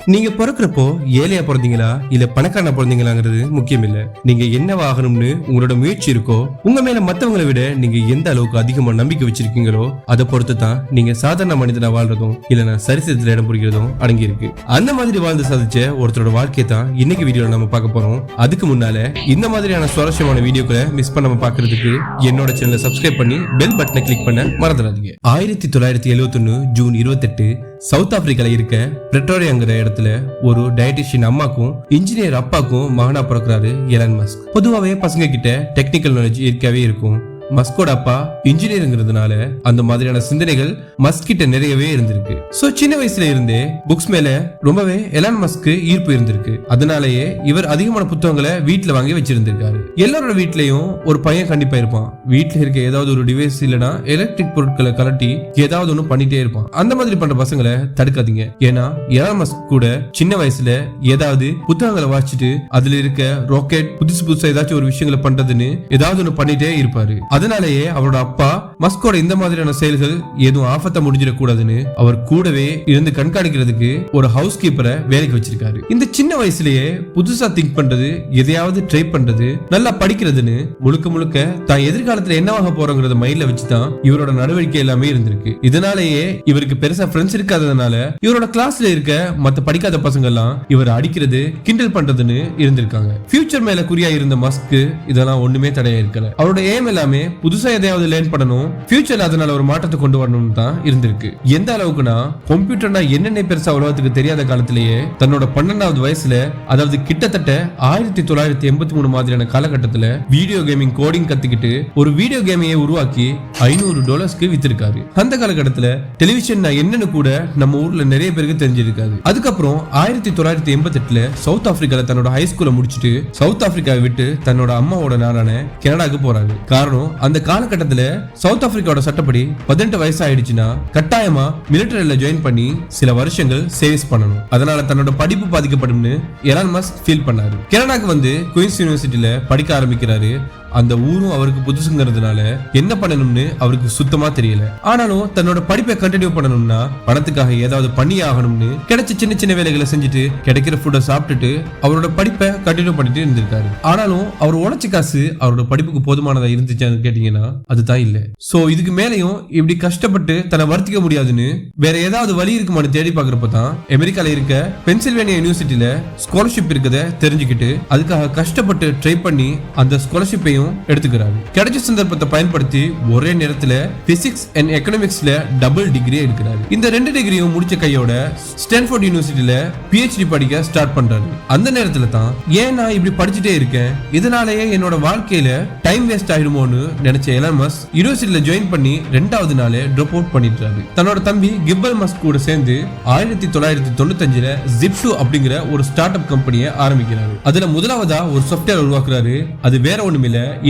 நீங்க பிறக்கிறப்போ ஏழையா பிறந்தீங்களா? இல்ல பணக்காரனா பிறந்தீங்களாங்கிறது முக்கியம் இல்ல நீங்க என்னவா ஆகணும்னு உங்களோட முயற்சி இருக்கோ உங்க மேல மத்தவங்களை விட நீங்க எந்த அளவுக்கு அதிகமா நம்பிக்கை வச்சிருக்கீங்களோ அதை பொறுத்து தான் நீங்க சாதாரண மனிதனா வாழ்றதும் இல்லைன்னா சரிசத்துல இடம் பிடிக்கிறதும் அடங்கி இருக்கு அந்த மாதிரி வாழ்ந்து சாதிச்ச ஒருத்தரோட வாழ்க்கையை தான் இன்னைக்கு வீடியோல நம்ம பார்க்க போறோம். அதுக்கு முன்னால இந்த மாதிரியான சுவாரஸ்யமான வீடியோக்களை மிஸ் பண்ணாம பாக்குறதுக்கு என்னோட சேனலை சப்ஸ்கிரைப் பண்ணி பெல் பட்டனை கிளிக் பண்ண மறந்துடாதீங்க. ஆயிரத்தி தொள்ளாயிரத்தி எழுவத்தொன்னு ஜூன் இருபத்தெட்டு சவுத் ஆப்பிரிக்கால இருக்க பிரெட்டோரியாங்கிற இடத்துல ஒரு டயட்டிஷியன் அம்மாக்கும் இன்ஜினியர் அப்பாக்கும் மகனா பிறக்கிறாரு எலன் மஸ்க் பொதுவாகவே பசங்க கிட்ட டெக்னிக்கல் நாலேஜ் இருக்கவே இருக்கும். மஸ்கோட அப்பா இன்ஜினியருங்கிறதுனால அந்த மாதிரியான சிந்தனைகள் மஸ்கிட்ட நிறையவே இருந்திருக்கு. சோ சின்ன வயசுல இருந்தே புக்ஸ் மேல ரொம்பவே எலான் மஸ்க்கு ஈர்ப்பு இருந்திருக்கு. அதனாலேயே இவர் அதிகமான புத்தகங்களை வீட்டுல வாங்கி வச்சிருந்திருக்காரு. எல்லாரோட வீட்லயும் ஒரு பையன் கண்டிப்பா இருப்பான். வீட்டுல இருக்க ஏதாவது ஒரு டிவைஸ் இல்லனா எலக்ட்ரிக் பொருட்களை கலட்டி ஏதாவது ஒண்ணு பண்ணிட்டே இருப்பான். அந்த மாதிரி பண்ற பசங்களை தடுக்காதீங்க. ஏன்னா எலான் மஸ்க் கூட சின்ன வயசுல ஏதாவது புத்தகங்களை வாசிச்சுட்டு அதுல இருக்க ராக்கெட் புதுசு புதுசா ஏதாச்சும் ஒரு விஷயங்களை பண்றதுன்னு ஏதாவது ஒண்ணு பண்ணிட்டே இருப்பாரு. அதனாலேயே அவரோட அப்பா மஸ்கோட இந்த மாதிரியான செயல்கள் எதுவும் ஆபத்தை முடிஞ்சிடக்கூடாதுன்னு அவர் கூடவே இருந்து கண்காணிக்கிறதுக்கு ஒரு ஹவுஸ் கீப்பரை வேலைக்கு வச்சிருக்காரு. இந்த சின்ன வயசுலயே புதுசா திங்க் பண்றது எதையாவது ட்ரை பண்றது நல்லா படிக்கிறதுன்னு முழுக்க முழுக்க தான் எதிர்காலத்துல என்னவாக போறோங்கிறத மைண்ட்ல வச்சுதான் இவரோட நடவடிக்கை எல்லாமே இருந்திருக்கு. இதனாலேயே இவருக்கு பெருசா ஃப்ரெண்ட்ஸ் இருக்காததுனால இவரோட கிளாஸ்ல இருக்க மத்த படிக்காத பசங்க எல்லாம் இவர் அடிக்கிறது கிண்டல் பண்றதுன்னு இருந்திருக்காங்க. ஃபியூச்சர் மேல குறியா இருந்த மஸ்க்கு இதெல்லாம் ஒண்ணுமே தடையா இருக்கல. அவரோட ஏம் எல்லாமே புதுசா எதையாவது லேர்ன் பண்ணணும் ஃபியூச்சர்ல அதனால ஒரு மாற்றத்தை கொண்டு வரணும்னு தான் இருந்திருக்கு. எந்த அளவுக்குனா கம்ப்யூட்டர்னா என்னென்ன பெருசா உலகத்துக்கு தெரியாத காலத்திலேயே தன்னோட பன்னெண்டாவது வயசுல அதாவது கிட்டத்தட்ட ஆயிரத்தி தொள்ளாயிரத்தி எண்பத்தி மூணு மாதிரியான காலகட்டத்துல வீடியோ கேமிங் கோடிங் கத்துக்கிட்டு ஒரு வீடியோ கேமையை உருவாக்கி ஐநூறு டாலர்ஸ்க்கு வித்திருக்காரு. அந்த காலகட்டத்துல டெலிவிஷன் என்னன்னு கூட நம்ம ஊர்ல நிறைய பேருக்கு தெரிஞ்சிருக்காது. அதுக்கப்புறம் ஆயிரத்தி தொள்ளாயிரத்தி எண்பத்தி எட்டுல சவுத் ஆப்பிரிக்கால தன்னோட ஹை ஸ்கூலை முடிச்சுட்டு சவுத் ஆப்பிரிக்காவை விட்டு தன்னோட அம்மாவோட நாடான கனடாக்கு போறாரு. காரணம் அந்த காலகட்டத்துல சவுத் ஆப்பிரிக்காவோட சட்டப்படி பதினெட்டு வயசு ஆயிடுச்சுன்னா கட்டாயமா மிலிட்டரியில ஜாயின் பண்ணி சில வருஷங்கள் சேவிஸ் பண்ணணும். அதனால தன்னோட படிப்பு பாதிக்கப்படும்னு எலான் மஸ்க் ஃபீல் பண்ணாரு. கனடாக்கு வந்து குயின்ஸ் யூனிவர்சிட்டியில படிக்க ஆரம்பிக்கிறாரு. அந்த ஊரும் அவருக்கு புதுசுங்கிறதுனால என்ன பண்ணணும்னு அவருக்கு சுத்தமா தெரியல. ஆனாலும் தன்னோட படிப்பை கண்டினியூ பண்ணணும்னா பணத்துக்காக ஏதாவது பண்ணி ஆகணும்னு கிடைச்ச சின்ன சின்ன வேலைகளை செஞ்சுட்டு கிடைக்கிற ஃபுட்டை சாப்பிட்டுட்டு அவரோட படிப்பை கண்டினியூ பண்ணிட்டு இருந்திருக்காரு. ஆனாலும் அவர் உழைச்ச காசு அவரோட படிப்புக்கு போதுமானதா இருந்துச்சான்னு கேட்டீங்கன்னா அதுதான் இல்ல. சோ இதுக்கு மேலையும் இப்படி கஷ்டப்பட்டு தன்னை வருத்திக்க முடியாதுன்னு வேற ஏதாவது வழி இருக்குமான்னு தேடி பாக்குறப்ப தான் அமெரிக்கால இருக்க பென்சில்வேனியா யூனிவர்சிட்டியில ஸ்காலர்ஷிப் இருக்கத தெரிஞ்சுக்கிட்டு அதுக்காக கஷ்டப்பட்டு ட்ரை பண்ணி அந்த ஸ்காலர்ஷிப்பையும் எடுத்துக்கிறாரு. கிடைச்ச சந்தர்ப்பத்தை பயன்படுத்தி ஒரே நேரத்துல பிசிக்ஸ் அண்ட் எக்கனாமிக்ஸ்ல டபுள் டிகிரி எடுக்கிறாரு. இந்த ரெண்டு டிகிரியும் முடிச்ச கையோட ஸ்டான்ஃபோர்ட் யூனிவர்சிட்டியில பிஹெச்டி படிக்க ஸ்டார்ட் பண்றாரு. அந்த நேரத்துல தான் ஏன் நான் இப்படி படிச்சுட்டே இருக்கேன்? இதனாலேயே என்னோட வாழ்க்கையில டைம் வேஸ்ட் ஆயிடுமோன்னு நினைச்ச எலமஸ் யூனிவர்சிட்டியில ஜாயின் பண்ணி ரெண்டாவது நாளே ட்ராப் அவுட் பண்ணிடுறாரு. தன்னோட தம்பி கிப்பல் மஸ்க் கூட சேர்ந்து ஆயிரத்தி தொள்ளாயிரத்தி தொண்ணூத்தஞ்சுல ஜிப்டு அப்படிங்கிற ஒரு ஸ்டார்ட் அப் கம்பெனியை ஆரம்பிக்கிறாரு. அதுல முதலாவதா ஒரு சாஃப்ட்வேர் உருவாக்குறாரு. அது வேற ஒண்ணும்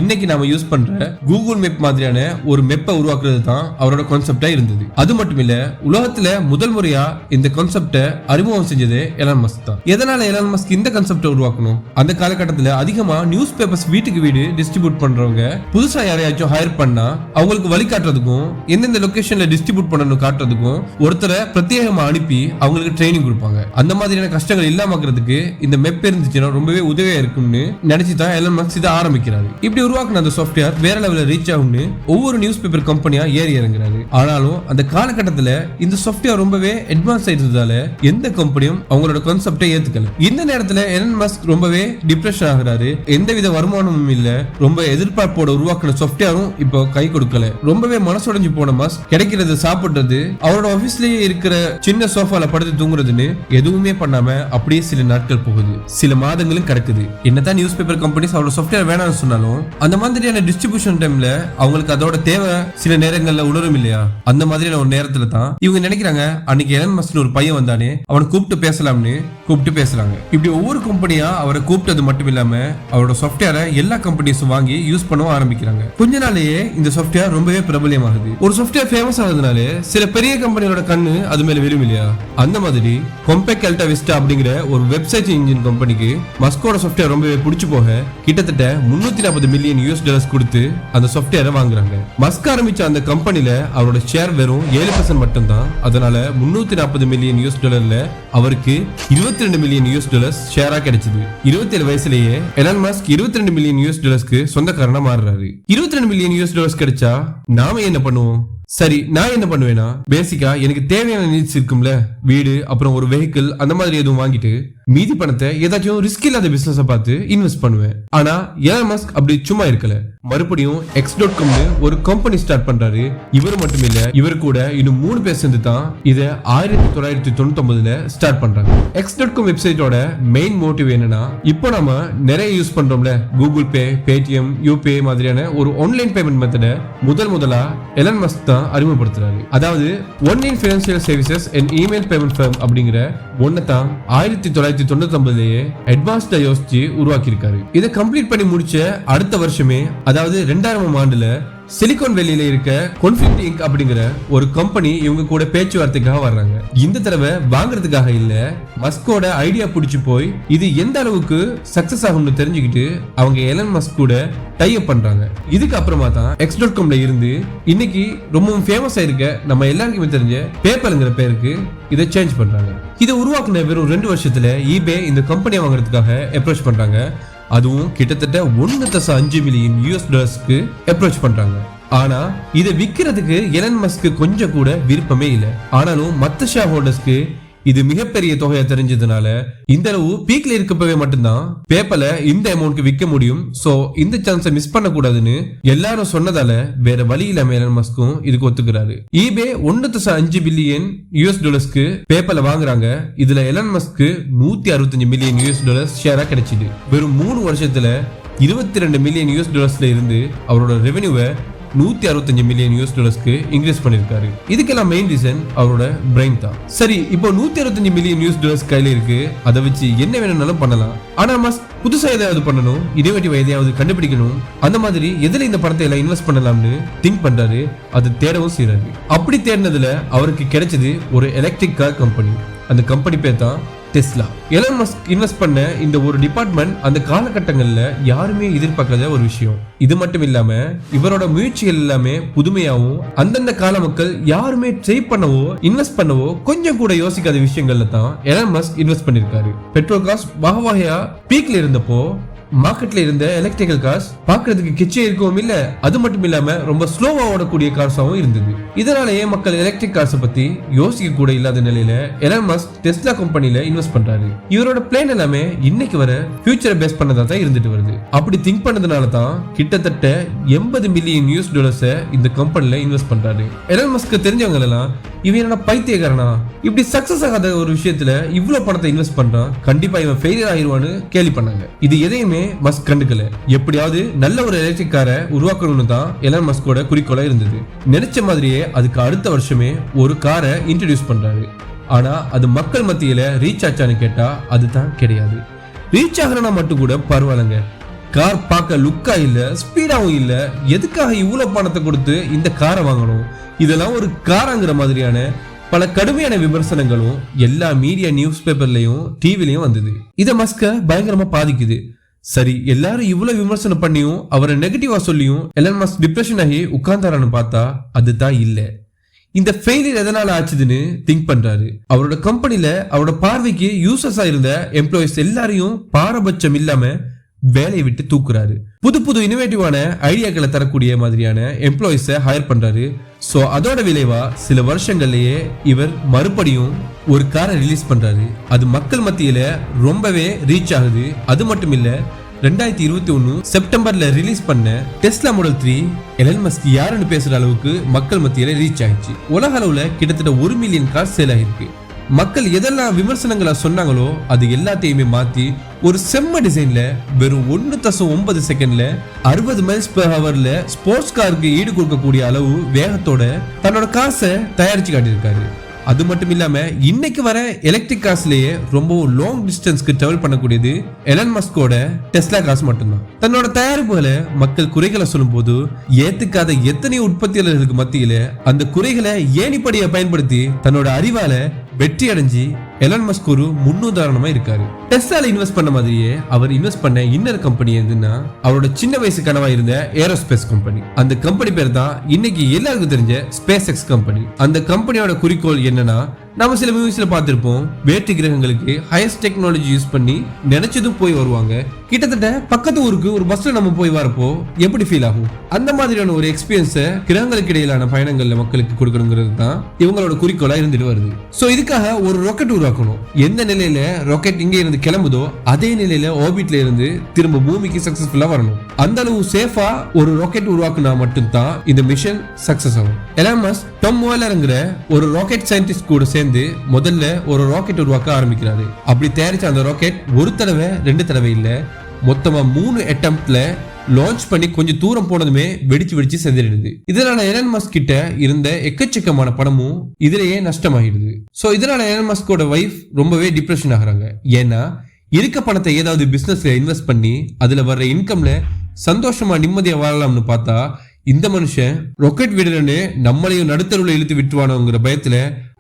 இன்னைக்கு நாம யூஸ் பண்ற கூகுள் மேப் மாதிரியான ஒரு மெப்பை உருவாக்குறது தான் அவரோட கான்செப்டா இருந்தது. அது மட்டும் இல்ல உலகத்துல முதல் முறையா இந்த கான்செப்டை அறிமுகம் செஞ்சது எலான் மஸ்க் தான். எதனால எலான் மஸ்க் இந்த கான்செப்டை உருவாக்கணும்? அந்த காலகட்டத்துல அதிகமா நியூஸ் பேப்பர்ஸ் வீட்டுக்கு வீடு டிஸ்ட்ரிபியூட் பண்றவங்க புதுசா யாரையாச்சும் ஹையர் பண்ணா அவங்களுக்கு வழிகாட்டுறதுக்கும் எந்தெந்த லொகேஷன்ல டிஸ்ட்ரிபியூட் பண்ணணும் காட்டுறதுக்கும் ஒருத்தரை பிரத்யேகமா அனுப்பி அவங்களுக்கு ட்ரைனிங் கொடுப்பாங்க. அந்த மாதிரியான கஷ்டங்கள் இல்லாமக்கிறதுக்கு இந்த மெப் இருந்துச்சுன்னா ரொம்பவே உதவியா இருக்கும்னு நினைச்சு தான் எலன் மஸ்க் இதை ஆரம்பிக்கிறாரு. இப்படி உருவாக்குன அந்த சாஃப்ட்வேர் வேற லெவலில் ரீச் ஆகும்னு ஒவ்வொரு நியூஸ் பேப்பர் கம்பெனியா ஏறி இறங்குறாரு. ஆனாலும் அந்த காலகட்டத்துல இந்த சாஃப்ட்வேர் ரொம்பவே அட்வான்ஸ் ஆயிருந்ததால எந்த கம்பெனியும் அவங்களோட கான்செப்டை ஏத்துக்கல. இந்த நேரத்துல எலன் மஸ்க் ரொம்பவே டிப்ரெஷன் ஆகுறாரு. எந்தவித வருமானமும் இல்ல. ரொம்ப எதிர்பார்ப்போட உருவாக்குன சாஃப்ட்வேரும் இப்போ கை கொடுக்கல. ரொம்பவே மனசுடைஞ்சு போன மஸ்க் கிடைக்கிறது சாப்பிடுறது அவரோட ஆபீஸ்லயே இருக்கிற சின்ன சோஃபால படுத்து தூங்குறதுன்னு எதுவுமே பண்ணாம அப்படியே சில நாட்கள் போகுது. சில மாதங்களும் கிடக்குது. என்னதான் நியூஸ் பேப்பர் கம்பெனிஸ் அவரோட சாஃப்ட்வேர் வேணாம்னு சொன்னாலும் அந்த மாதிரியான டிஸ்ட்ரிபியூஷன் டைம்ல அவங்களுக்கு அதோட தேவை சில நேரங்கள்ல உணரும் இல்லையா? அந்த மாதிரியான ஒரு நேரத்துல தான் இவங்க நினைக்கிறாங்க அன்னைக்கு எலன் மஸ்க் ஒரு பையன் வந்தானே அவனை கூப்பிட்டு பேசலாம்னு கூப்பிட்டு பேசுறாங்க. இப்படி ஒவ்வொரு கம்பெனியா அவரை கூப்பிட்டது மட்டும் இல்லாம அவரோட சாஃப்ட்வேரை எல்லா கம்பெனிஸும் வாங்கி யூஸ் பண்ணவும் ஆரம்பிக்கிறாங்க. கொஞ்ச நாளையே இந்த சாஃப்ட்வேர் ரொம்பவே பிரபலியமாகுது ஒரு சாஃப்ட்வேர் ஃபேமஸ் ஆகுதுனால சில பெரிய கம்பெனியோட கண்ணு அது மேல விழும் இல்லையா? அந்த மாதிரி கொம்பெக் அல்டா விஸ்டா அப்படிங்கிற ஒரு வெப்சைட் இன்ஜின் கம்பெனிக்கு மஸ்கோட சாஃப்ட்வேர் ரொம்பவே பிடிச்சு போக கிட்டத்தட்ட முன்னூத்தி நாற்பது மில்லியன் யூஎஸ் டாலர்ஸ் கொடுத்து அந்த சாஃப்ட்வேரை வாங்குறாங்க. மஸ்க் ஆரம்பிச்ச அந்த கம்பெனில அவரோட ஷேர் வெறும் ஏழு பர்சன்ட் மட்டும்தான். அதனால முன்னூத்தி நாற்பது மில்லியன் யூஎஸ் டாலர்ல அவருக்கு இருபத்தி ரெண்டு மில்லியன் யூஎஸ் டாலர்ஸ் ஷேரா கிடைச்சது. இருபத்தி ஏழு வயசுலயே எலான் மஸ்க் இருபத்தி ரெண்டு மில்லியன் யூஎஸ் டாலர்ஸ்க்கு சொந்தக்காரனா மாறுறாரு. இருபத்தி ரெண்டு மில்லியன் யூஎஸ் டாலர்ஸ் கிடைச்சா நாம என்ன பண்ணுவோம்? சரி நான் என்ன பண்ணுவேன்னா பேசிக்கா எனக்கு தேவையான நீட்ஸ் இருக்கும்ல. வீடு அப்புறம் ஒரு வெஹிக்கிள் அந்த மாதிரி எதுவும் வாங்கிட்டு மீதி பணத்தை ஏதாச்சும் ரிஸ்க் இல்லாத பிசினஸ் பார்த்து இன்வெஸ்ட் பண்ணுவேன். ஆனா ஏன் மஸ்க் அப்படி சும்மா இருக்கல. மறுபடியும் எக்ஸ் டாட் காம்னு ஒரு கம்பெனி ஸ்டார்ட் பண்றாரு. இவர் மட்டும் இல்ல இவர் கூட இன்னும் மூணு பேர் சேர்ந்து தான் இதை ஆயிரத்தி தொள்ளாயிரத்தி தொண்ணூத்தி ஒன்பதுல ஸ்டார்ட் பண்றாங்க எக்ஸ் டாட் காம் வெப்சைட்டோட மெயின் மோட்டிவ் என்னன்னா இப்போ நம்ம நிறைய யூஸ் பண்றோம்ல. கூகுள் பே பேடிஎம் யூபிஐ மாதிரியான ஒரு ஆன்லைன் பேமெண்ட் மெத்தட முதல் முதலா எலன் மஸ்க் தான் அறிமுகப்படுத்துறாரு. அதாவது online financial services and email payment firm அப்படிங்கிற ஒன்னை தான் ஆயிரத்தி தொள்ளாயிரத்தி தொண்ணூத்தி ஒன்பதுலயே அட்வான்ஸ்டா யோசிச்சு உருவாக்கியிருக்காரு. இதை கம்ப்ளீட் பண்ணி முடிச்ச அடுத்த வருஷமே அதாவது ரெண்டாயிரம் ஆண்டுல சிலிகான் வேலியில இருக்க கொன்ஃபிளிக் இங்க் அப்படிங்கிற ஒரு கம்பெனி இவங்க கூட பேச்சுவார்த்தைக்காக வர்றாங்க. இந்த தடவை வாங்குறதுக்காக இல்ல மஸ்கோட ஐடியா பிடிச்சு போய் இது எந்த அளவுக்கு சக்சஸ் ஆகும்னு தெரிஞ்சுக்கிட்டு அவங்க எலன் மஸ்க் கூட டை அப் பண்றாங்க. இதுக்கு அப்புறமா தான் எக்ஸ் டாட் காம்ல இருந்து இன்னைக்கு ரொம்பவும் ஃபேமஸ் ஆயிருக்க நம்ம எல்லாருக்குமே தெரிஞ்ச பேப்பர்ங்கிற பேருக்கு இதை சேஞ்ச் பண்றாங்க. இதை உருவாக்குன வெறும் ரெண்டு வருஷத்துல ஈபே இந்த கம்பெனியை வாங்குறதுக்காக அப்ரோச் பண்றாங்க. அதுவும் கிட்டத்தட்ட ஒன்னு தசம் அஞ்சு மில்லியன் யூஎஸ் டாலர்ஸ்க்கு அப்ரோச் பண்றாங்க. ஆனா இதை விற்கிறதுக்கு எலன் மஸ்க்கு கொஞ்சம் கூட விருப்பமே இல்லை. ஆனாலும் மத்த ஷேர் ஹோல்டர்ஸ்க்கு இது மிகப்பெரிய தொகையை தெரிஞ்சதுனால இந்த அளவு பீக்ல இருக்கப்பவே மட்டும்தான் பேப்பர்ல இந்த அமௌண்ட்க்கு விற்க முடியும். சோ இந்த சான்ஸை மிஸ் பண்ண கூடாதுன்னு எல்லாரும் சொன்னதால வேற வழி இல்லாம எலன் மஸ்கும் இதுக்கு ஒத்துக்கிறாரு. ஈபே ஒன்னு தசம் அஞ்சு பில்லியன் யூஎஸ் டாலர்ஸ்க்கு பேப்பர்ல வாங்குறாங்க. இதுல எலன் மஸ்க்கு நூத்தி அறுபத்தஞ்சு மில்லியன் யூஎஸ் டாலர்ஸ் ஷேரா கிடைச்சிது. வெறும் மூணு வருஷத்துல இருபத்தி ரெண்டு மில்லியன் யூஎஸ் டாலர்ஸ்ல இருந்து அவரோட ரெவென்யூவை நூத்தி அறுபத்தஞ்சு மில்லியன் யூஎஸ் டாலர்ஸ்க்கு இன்க்ரீஸ் பண்ணிருக்காரு. இதுக்கெல்லாம் மெயின் ரீசன் அவரோட பிரெயின் தான். சரி இப்போ நூத்தி அறுபத்தஞ்சு மில்லியன் யூஎஸ் டாலர்ஸ் கையில இருக்கு. அதை வச்சு என்ன வேணும்னாலும் பண்ணலாம். ஆனா மஸ் புதுசா எதையாவது பண்ணணும் இனோவேட்டிவ் எதையாவது கண்டுபிடிக்கணும். அந்த மாதிரி எதுல இந்த பணத்தை எல்லாம் இன்வெஸ்ட் பண்ணலாம்னு திங்க் பண்றாரு. அது தேடவும் செய்யறாரு அப்படி தேடினதுல அவருக்கு கிடைச்சது ஒரு எலக்ட்ரிக் கார் கம்பெனி அந்த கம்பெனி பேர் தான் டெஸ்லா எலன் மஸ்க் இன்வெஸ்ட் பண்ண இந்த ஒரு டிபார்ட்மெண்ட் அந்த காலகட்டங்களில் யாருமே எதிர்பார்க்காத ஒரு விஷயம். இது மட்டும் இல்லாம இவரோட முயற்சிகள் எல்லாமே புதுமையாகவும் அந்தந்த கால மக்கள் யாருமே ட்ரை பண்ணவோ இன்வெஸ்ட் பண்ணவோ கொஞ்சம் கூட யோசிக்காத விஷயங்கள்ல தான் எலன் மஸ்க் இன்வெஸ்ட் பண்ணிருக்காரு. பெட்ரோல் காஸ்ட் வகவகையா பீக்ல இருந்தப்போ மார்க்கெட்ல இருந்த எலக்ட்ரிக்கல் கார்ஸ் பாக்குறதுக்கு கிச்சே இருக்கவும் இல்ல அது மட்டும் இல்லாம ரொம்ப ஸ்லோவா ஓடக்கூடிய கார்ஸாவும் இருந்தது. இதனாலேயே மக்கள் எலக்ட்ரிக் கார்ஸை பத்தி யோசிக்க கூட இல்லாத நிலையில எலன் மஸ்க் டெஸ்லா கம்பெனில இன்வெஸ்ட் பண்றாரு. இவரோட பிளான் எல்லாமே இன்னைக்கு வர ஃபியூச்சரை பேஸ் பண்ணதா தான் இருந்துட்டு வருது. அப்படி திங்க் பண்ணதுனால தான் கிட்டத்தட்ட எண்பது மில்லியன் யூஎஸ் டாலர்ஸை இந்த கம்பெனில இன்வெஸ்ட் பண்றாரு. எலன் மஸ்க்கு தெரிஞ்சவங்க எல்லாம் இவன் என்ன பைத்தியக்காரனா? இப்படி சக்சஸ் ஆகாத ஒரு விஷயத்துல இவ்வளவு பணத்தை இன்வெஸ்ட் பண்றான் கண்டிப்பா இவன் ஃபெயிலியர் ஆயிடுவான்னு கேள்வி பண்ணாங்க. இது எதையுமே மஸ்க் கண்டுக்கல. எப்படியாவது நல்ல ஒரு எலக்ட்ரிக் காரை உருவாக்கணும்னு தான் எலன் மஸ்கோட குறிக்கோளா இருந்தது. நினைச்ச மாதிரியே அதுக்கு அடுத்த வருஷமே ஒரு காரை இன்ட்ரடியூஸ் பண்றாரு. ஆனா அது மக்கள் மத்தியில ரீச் ஆச்சான்னு கேட்டா அதுதான் கிடையாது. ரீச் ஆகிறனா மட்டும் கூட பரவாயில்லைங்க. கார் பார்க்க லுக்கா இல்ல ஸ்பீடாவும் இல்ல. எதுக்காக இவ்வளவு பணத்தை கொடுத்து இந்த காரை வாங்கணும்? இதெல்லாம் ஒரு காராங்கிற மாதிரியான பல கடுமையான விமர்சனங்களும் எல்லா மீடியா நியூஸ் பேப்பர்லயும் டிவிலையும் வந்தது. இத மஸ்க பயங்கரமா பாதிக்குது. சரி எல்லாரும் இவ்வளவு விமர்சனம் பண்ணியும் அவரை நெகட்டிவா சொல்லியும் எலன் மஸ்க் டிப்ரெஷன் ஆகி உட்கார்ந்தாரான்னு பார்த்தா அதுதான் இல்ல. இந்த ஃபெயிலியர் எதனால ஆச்சுதுன்னு திங்க் பண்றாரு. அவரோட கம்பெனில அவரோட பார்வைக்கு யூசஸா இருந்த எம்ப்ளாயிஸ் எல்லாரையும் பாரபட்சம் இல்லாம வேலையை விட்டு தூக்குறாரு. புது புது இனோவேட்டிவான ஐடியாக்களை தரக்கூடிய மாதிரியான எம்ப்ளாயிஸை ஹையர் பண்றாரு. ஸோ அதோட விளைவா சில வருஷங்கள்லயே இவர் மறுபடியும் ஒரு காரை ரிலீஸ் பண்றாரு. அது மக்கள் மத்தியில ரொம்பவே ரீச் ஆகுது. அது மட்டும் இல்ல ரெண்டாயிரத்தி இருபத்தி ஒன்று செப்டம்பர்ல ரிலீஸ் பண்ண Tesla model three Elon Musk யாருன்னு பேசுற அளவுக்கு மக்கள் மத்தியில ரீச் ஆயிடுச்சு. உலக அளவுல கிட்டத்தட்ட ஒரு மில்லியன் கார் சேல் ஆகிருக்கு மக்கள் எதெல்லாம் விமர்சனங்களை சொன்னாங்களோ அது எல்லாத்தையுமே மாத்தி ஒரு செம்ம டிசைன்ல வெறும் ஒன்று தசம் ஒன்பது செகண்ட்ல அறுபது மைல்ஸ் பெர் ஹவர்ல ஸ்போர்ட்ஸ் காருக்கு ஈடு கொடுக்கக்கூடிய அளவு வேகத்தோட தன்னோட காசை தயாரிச்சு காட்டியிருக்காரு. அது மட்டும் இல்லாம இன்னைக்கு வர எலக்ட்ரிக் கார்ஸ்லயே ரொம்ப லாங் டிஸ்டன்ஸ்க்கு டிராவல் பண்ணக்கூடியது எலன் மஸ்கோட டெஸ்லா காசு மட்டும்தான். தன்னோட தயாரிப்புகளை மக்கள் குறைகளை சொல்லும்போது ஏத்துக்காத எத்தனை உற்பத்தியாளர்களுக்கு மத்தியில அந்த குறைகளை ஏணிப்படியை பயன்படுத்தி தன்னோட அறிவால வெற்றி அடைஞ்சு எலன் மஸ்க் ஒரு முன்னுதாரணமா இருக்காரு. டெஸ்லால இன்வெஸ்ட் பண்ண மாதிரியே அவர் இன்வெஸ்ட் பண்ண இன்னொரு கம்பெனி எதுன்னா அவரோட சின்ன வயசு கனவா இருந்த ஏரோஸ்பேஸ் கம்பெனி அந்த கம்பெனி பேர் தான் இன்னைக்கு எல்லாருக்கும் தெரிஞ்ச ஸ்பேஸ் எக்ஸ் கம்பெனி அந்த கம்பெனியோட குறிக்கோள் என்னன்னா நம்ம சில மூவிஸ்ல பார்த்திருப்போம் வேற்று கிரகங்களுக்கு ஹையஸ்ட் டெக்னாலஜி யூஸ் பண்ணி நினைச்சதும் போய் வருவாங்க கிட்டத்தட்ட பக்கத்து ஊருக்கு ஒரு பஸ்ல நம்ம போய் வரப்போ எப்படி ஃபீல் ஆகும்? அந்த மாதிரியான ஒரு எக்ஸ்பீரியன்ஸை கிரகங்களுக்கு இடையிலான பயணங்கள்ல மக்களுக்கு கொடுக்கணுங்கிறது தான் இவங்களோட குறிக்கோளா இருந்துட்டு வருது. சோ இதுக்காக ஒரு ராக்கெட் உருவாக்கணும். எந்த நிலையில ராக்கெட் இங்க இருந்து கிளம்புதோ அதே நிலையில ஆர்பிட்ல இருந்து திரும்ப பூமிக்கு சக்சஸ்ஃபுல்லா வரணும். அந்த அளவு சேஃபா ஒரு ராக்கெட் உருவாக்குனா மட்டும்தான் இந்த மிஷன் சக்சஸ் ஆகும். எலாமஸ் டம் மோலருங்கிற ஒரு ராக்கெட் சயின்டிஸ்ட் கூட சேர்ந்து முதல்ல ஒரு ராக்கெட் உருவாக்க ஆரம்பிக்கிறாரு. அப்படி தயாரிச்ச அந்த ராக்கெட் ஒரு தடவை ரெண்டு தடவை இல்லை மொத்தமா மூணு அட்டம்ப்ட்ல லான்ச் பண்ணி கொஞ்சம் தூரம் போனதுமே வெடிச்சு வெடிச்சு செஞ்சிருது இதனால எலன் மஸ்க் கிட்ட இருந்த எக்கச்சக்கமான பணமும் இதுலயே நஷ்டமாகிடுது. சோ இதனால எலன் மஸ்கோட வைஃப் ரொம்பவே டிப்ரெஷன் ஆகுறாங்க. ஏன்னா இருக்க பணத்தை ஏதாவது பிசினஸ்ல இன்வெஸ்ட் பண்ணி அதுல வர்ற இன்கம்ல சந்தோஷமா நிம்மதியா வாழலாம்னு பார்த்தா இந்த மனுஷன் ராக்கெட் விடுறன்னு நம்மளையும் நடுத்தருவில் இழுத்து விட்டுவானோங்கிற பயத்துல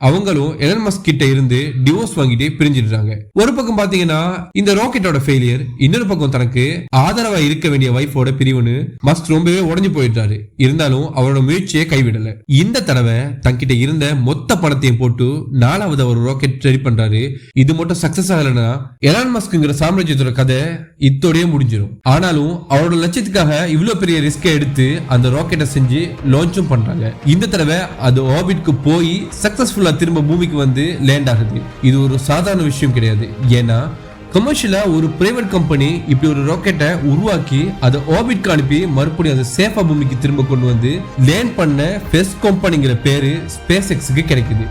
அவங்களும் எலன் மஸ்க் கிட்ட இருந்து டிவோர்ஸ் வாங்கிட்டு பிரிஞ்சிடுறாங்க. ஒரு பக்கம் பாத்தீங்கன்னா இந்த ராக்கெட்டோட ஃபெயிலியர் இன்னொரு பக்கம் தனக்கு ஆதரவா இருக்க வேண்டிய வைஃபோட பிரிவுன்னு மஸ்க் ரொம்பவே உடஞ்சு போயிட்டாரு இருந்தாலும் அவரோட முயற்சியை கைவிடல. இந்த தடவை தன்கிட்ட இருந்த மொத்த பணத்தையும் போட்டு நாலாவது அவர் ராக்கெட் ரெடி பண்றாரு. இது மட்டும் சக்சஸ் ஆகலன்னா எலான் மஸ்க்ங்கிற சாம்ராஜ்யத்தோட கதை இத்தோடயே முடிஞ்சிடும் ஆனாலும் அவரோட லட்சியத்துக்காக இவ்வளவு பெரிய ரிஸ்கை எடுத்து அந்த ராக்கெட்டை செஞ்சு லான்ச்சும் பண்றாங்க. இந்த தடவை அது ஆபிட்க்கு போய் சக்சஸ்ஃபுல்லா திரும்ப பூமிக்கு வந்து லேண்ட் ஆகுது. இது ஒரு சாதாரண விஷயம் கிடையாது. ஏன்னா கமர்ஷியலா ஒரு பிரைவேட் கம்பெனி இப்படி ஒரு ராக்கெட்டை உருவாக்கி அதை ஆர்பிட்க்கு அனுப்பி மறுபடியும் அதை சேஃபா பூமிக்கு திரும்ப கொண்டு வந்து லேண்ட் பண்ண ஃபெஸ்ட் கம்பெனிங்கிற பேரு ஸ்பேஸ் எக்ஸுக்கு கிடைக்குது.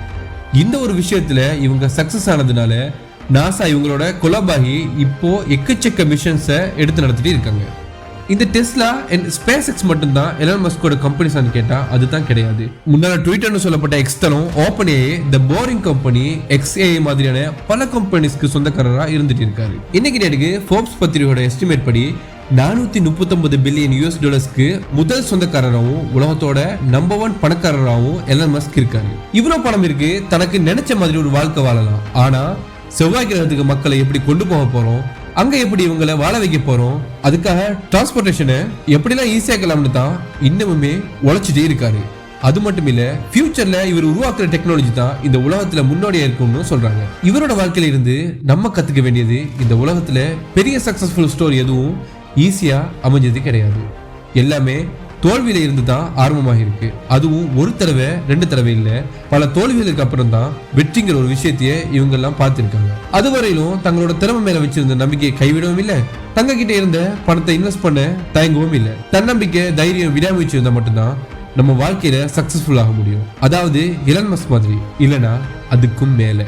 இந்த ஒரு விஷயத்துல இவங்க சக்ஸஸ் ஆனதுனால நாசா இவங்களோட கொலாபாகி இப்போ எக்கச்சக்க மிஷன்ஸை எடுத்து நடத்திட்டு இருக்காங்க. இந்த டெஸ்லா அண்ட் ஸ்பேஸ் எக்ஸ் மட்டும்தான் எலன் மஸ்கோட கம்பெனிஸ் கேட்டா அதுதான் கிடையாது. முன்னால ட்விட்டர்னு சொல்லப்பட்ட X OpenAI the boring company xAI மாதிரியான பல கம்பெனிஸ்க்கு சொந்தக்காரரா இருந்துட்டு இருக்காரு. இன்னைக்கு டேட்டுக்கு ஃபோர்ப்ஸ் பத்திரிகையோட எஸ்டிமேட் படி நானூத்தி முப்பத்தொம்பது பில்லியன் யூஎஸ் டாலர்ஸ்க்கு முதல் சொந்தக்காரராகவும் உலகத்தோட நம்பர் ஒன் பணக்காரராகவும் எலன் மஸ்க் இருக்காரு. இவ்வளவு பணம் இருக்கு தனக்கு நினைச்ச மாதிரி ஒரு வாழ்க்கை வாழலாம். ஆனா செவ்வாய் கிரகத்துக்கு மக்களை எப்படி கொண்டு போக போறோம்? அங்க எப்படி இவங்களை வாழ வைக்க போறோம்? அதுக்காக டிரான்ஸ்போர்டேஷனை எப்படிலாம் ஈஸியாக்கலாம்னு தான் இன்னமுமே உழைச்சிட்டே இருக்காரு. அது மட்டும் இல்ல ஃபியூச்சர்ல இவர் உருவாக்குற டெக்னாலஜி தான் இந்த உலகத்துல முன்னோடியா இருக்கும்னு சொல்றாங்க. இவரோட வாழ்க்கையில இருந்து நம்ம கத்துக்க வேண்டியது இந்த உலகத்துல பெரிய சக்சஸ்ஃபுல் ஸ்டோரி எதுவும் ஈஸியா அமைஞ்சது கிடையாது. எல்லாமே தோல்வியில இருந்து தான் ஆரம்பமாக இருக்கு அதுவும் ஒரு தடவை ரெண்டு தடவை இல்ல. பல தோல்விகளுக்கு அப்புறம் தான் வெற்றிங்கிற ஒரு விஷயத்தையே இவங்க எல்லாம் பார்த்திருக்காங்க. அதுவரையிலும் தங்களோட திறமை மேல வச்சிருந்த நம்பிக்கையை கைவிடவும் இல்ல. தங்க கிட்ட இருந்த பணத்தை இன்வெஸ்ட் பண்ண தயங்கவும் இல்ல. தன்னம்பிக்கை தைரியம் விடாமுயற்சி இருந்தா மட்டும்தான் நம்ம வாழ்க்கையில சக்சஸ்ஃபுல் ஆக முடியும். அதாவது இலன் மாதிரி. இல்லைன்னா அதுக்கும் மேலே.